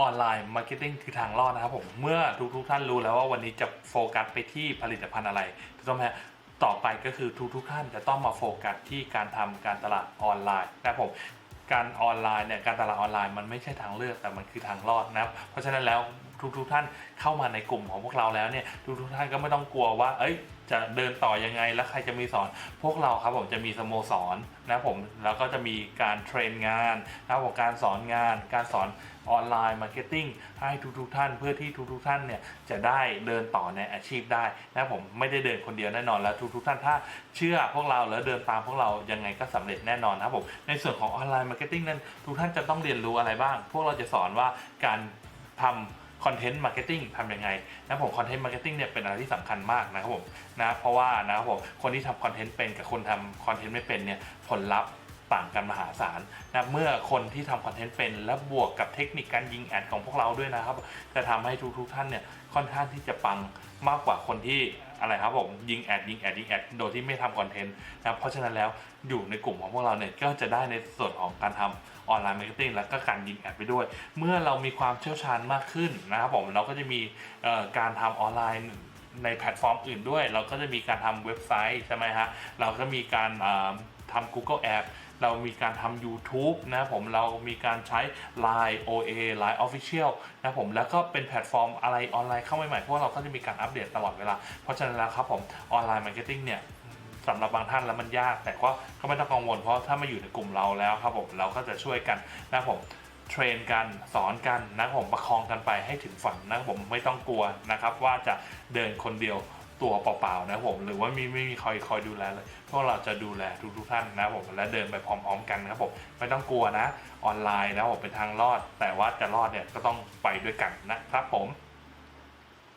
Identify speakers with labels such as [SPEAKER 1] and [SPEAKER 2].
[SPEAKER 1] ออนไลน์มาร์เก็ตติ้งคือทางรอดนะครับผม เมื่อทุกทุกๆท่านรู้แล้วว่าวันนี้จะโฟกัสไปที่ผลิตภัณฑ์อะไรถูกต้องไหมต่อไปก็คือทุกทุกๆท่านจะต้องมาโฟกัสที่การทำการตลาดออนไลน์นะครับผมการออนไลน์เนี่ยการตลาดออนไลน์มันไม่ใช่ทางเลือกแต่มันคือทางรอดนะครับเพราะฉะนั้นแล้ว ทุกทุกๆท่านเข้ามาในกลุ่มของพวกเราแล้วเนี่ยทุกทุกๆท่านก็ไม่ต้องกลัวว่า เอ้ยจะเดินต่อยังไงแล้วใครจะมีสอน พวกเราครับผมจะมีสโมสรนะผมแล้วก็จะมีการเทรนงานนะผมการสอนงาน การสอนออนไลน์มาร์เก็ตติ้งให้ทุกๆท่านเพื่อที่ทุกๆท่านเนี่ยจะได้เดินต่อในอาชีพได้นะผมไม่ได้เดินคนเดียวแน่นอนแล้วทุกๆท่านถ้าเชื่อพวกเราแล้วเดินตามพวกเรายังไงก็สำเร็จแน่นอนนะผมในส่วนของออนไลน์มาร์เก็ตติ้งนั้นทุกท่านจะต้องเรียนรู้อะไรบ้าง พวกเราจะสอนว่าการทำ คอนเทนต์มาร์เก็ตติ้งทำยังไงนะผมคอนเทนต์มาร์เก็ตติ้งเนี่ยเป็นอะไรที่สำคัญมากนะครับผมนะเพราะว่านะครับผมคนที่ทำคอนเทนต์เป็นกับคนทำคอนเทนต์ไม่เป็นเนี่ยผลลัพธ์ ต่างกันมหาศาลนะเมื่อคนที่ทำคอนเทนต์เป็น และบวกกับเทคนิคการยิงแอดของพวกเราด้วยนะครับ จะทำให้ทุกๆท่านเนี่ยค่อนข้างที่จะปังมากกว่าคนที่อะไรครับผมยิงแอดยิงแอดยิงแอดโดยที่ไม่ทำคอนเทนต์นะเพราะฉะนั้นแล้วอยู่ในกลุ่มของพวกเราเนี่ยก็จะได้ในส่วนของการทำออนไลน์มาร์เก็ตติ้งแล้วก็การยิงแอดไปด้วย เมื่อเรามีความเชี่ยวชาญมากขึ้นนะครับผมเราก็จะมีเอ่อการทำออนไลน์ ในแพลตฟอร์มอื่นด้วย เราก็จะมีการทำเว็บไซต์ใช่ไหมฮะเราก็มีการอ่อ ทำ Google App เรามีการทำ YouTube นะผมเรามีการใช้ Line OA Line Official นะผมแล้วก็เป็นแพลตฟอร์มอะไรออนไลน์เข้าใหม่ๆเพราะว่าเราก็จะมีการอัปเดตตลอดเวลา เพราะฉะนั้นแล้วครับผมออนไลน์มาร์เก็ตติ้งเนี่ยสำหรับบางท่านแล้วมันยาก แต่ก็ก็ไม่ต้องกังวลเพราะถ้ามาอยู่ในกลุ่มเราแล้วครับผมเราก็จะช่วยกันนะผมเทรนกันสอนกันนะผมประคองกันไปให้ถึงฝันนะผมไม่ต้องกลัวนะครับว่าจะเดินคนเดียว ตัวเปล่าๆนะผม หรือว่ามีไม่มีคอยคอยดูแลเลยพวกเราจะดูแลทุกๆท่านนะผมและเดินไปพร้อมๆกันนะครับผมไม่ต้องกลัวนะออนไลน์นะผมเป็นทางรอด แต่ว่าจะรอดเนี่ยก็ต้องไปด้วยกันนะครับผม